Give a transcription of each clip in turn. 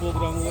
Programı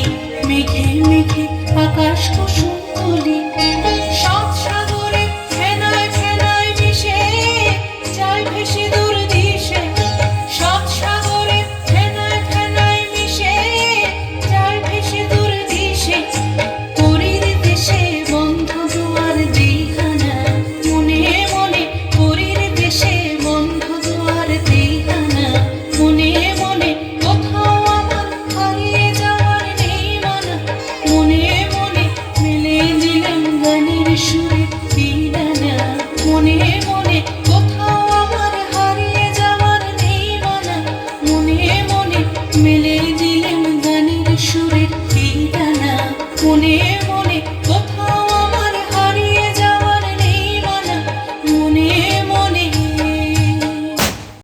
মেঘে মেঘে আকাশ কুসুম তুলি